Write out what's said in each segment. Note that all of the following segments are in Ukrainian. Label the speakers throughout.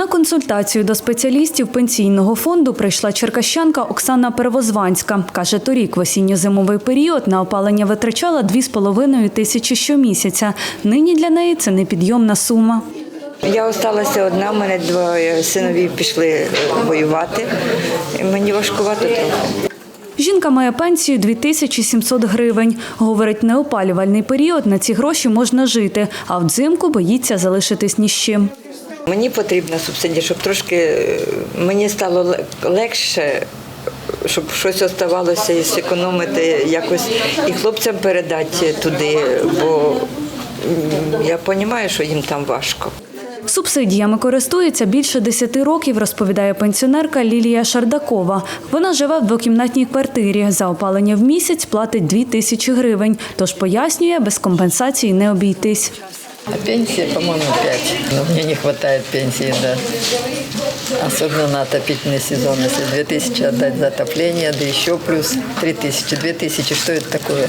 Speaker 1: На консультацію до спеціалістів пенсійного фонду прийшла черкащанка Оксана Первозванська. Каже, торік в осінньо-зимовий період на опалення витрачала 2,5 тисячі щомісяця. Нині для неї це непідйомна сума.
Speaker 2: Я осталася одна, мене двоє синові пішли е, воювати. Мені важкувато трохи.
Speaker 1: Жінка має пенсію 2700 гривень. Говорить, неопалювальний період на ці гроші можна жити, а взимку боїться залишитись ні з чим.
Speaker 2: Мені потрібна субсидія, щоб трошки е, мені стало легше, щоб щось оставалося і зекономити якось і хлопцям передати туди, бо я розумію, що їм там важко.
Speaker 1: Субсидіями користується більше 10 років, розповідає пенсіонерка Лілія Шардакова. Вона живе в двокімнатній квартирі. За опалення в місяць платить 2 тисячі гривень. Тож пояснює, без компенсації не обійтись.
Speaker 3: А пенсия, по-моему, 5. Но мне не хватает пенсии, да. Особенно на отопительный сезон. Если 2000 отдать за отопление, да еще плюс 3000. 2000, что это такое?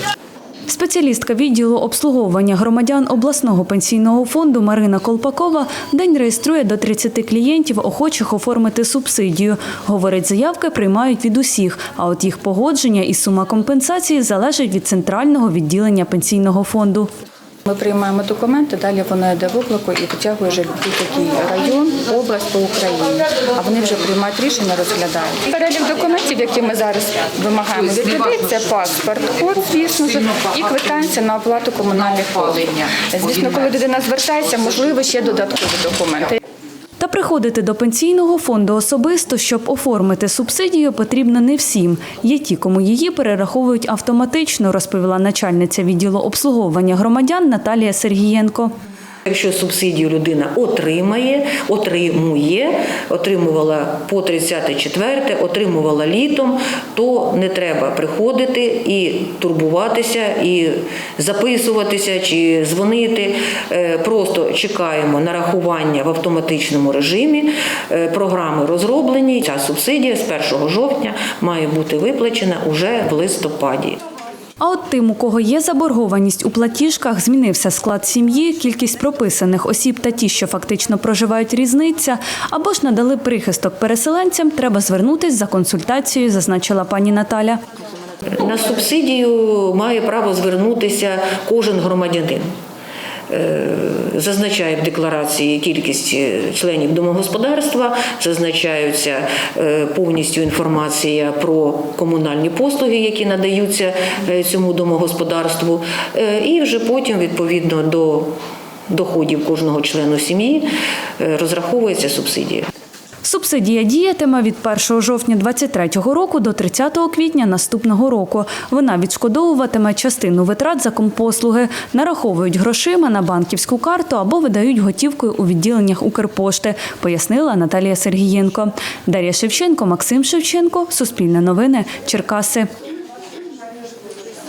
Speaker 1: Спеціалістка відділу обслуговування громадян обласного пенсійного фонду Марина Колпакова день реєструє до 30 клієнтів, охочих оформити субсидію. Говорить, заявки приймають від усіх, а от їх погодження і сума компенсації залежить від центрального відділення пенсійного фонду.
Speaker 4: Ми приймаємо документи, далі воно йде в облаку і витягує вже будь-який район, область по Україні. А вони вже приймають рішення, розглядають. Перелік документів, які ми зараз вимагаємо від людей, це паспорт, код, звісно і квитанція на оплату комунальних послуг. Звісно, коли людина звертається, можливо, ще додаткові документи.
Speaker 1: Приходити до пенсійного фонду особисто, щоб оформити субсидію, потрібно не всім. Є ті, кому її перераховують автоматично, розповіла начальниця відділу обслуговування громадян Наталія Сергієнко.
Speaker 5: Якщо субсидію людина отримає, отримує, отримувала по 34, отримувала літом, то не треба приходити і турбуватися, і записуватися чи дзвонити. Е, Просто чекаємо нарахування в автоматичному режимі. Е, Програми розроблені. Ця субсидія з 1 жовтня має бути виплачена уже в листопаді.
Speaker 1: А от тим, у кого є заборгованість у платіжках, змінився склад сім'ї, кількість прописаних осіб та ті, що фактично проживають різниця, або ж надали прихисток переселенцям, треба звернутись за консультацією, зазначила пані Наталя.
Speaker 5: На субсидію має право звернутися кожен громадянин. Зазначає в декларації кількість е, членів домогосподарства, зазначаються е, повністю інформація про комунальні послуги, які надаються е, цьому домогосподарству, і вже потім, відповідно до доходів кожного члену сім'ї, розраховується субсидія.
Speaker 1: Субсидія діятиме від 1 жовтня 2023 року до 30 квітня наступного року. Вона відшкодовуватиме частину витрат за компослуги, нараховують грошима на банківську карту або видають готівкою у відділеннях Укрпошти, пояснила Наталія Сергієнко. Дар'я Шевченко, Максим Шевченко, Суспільне новини, Черкаси.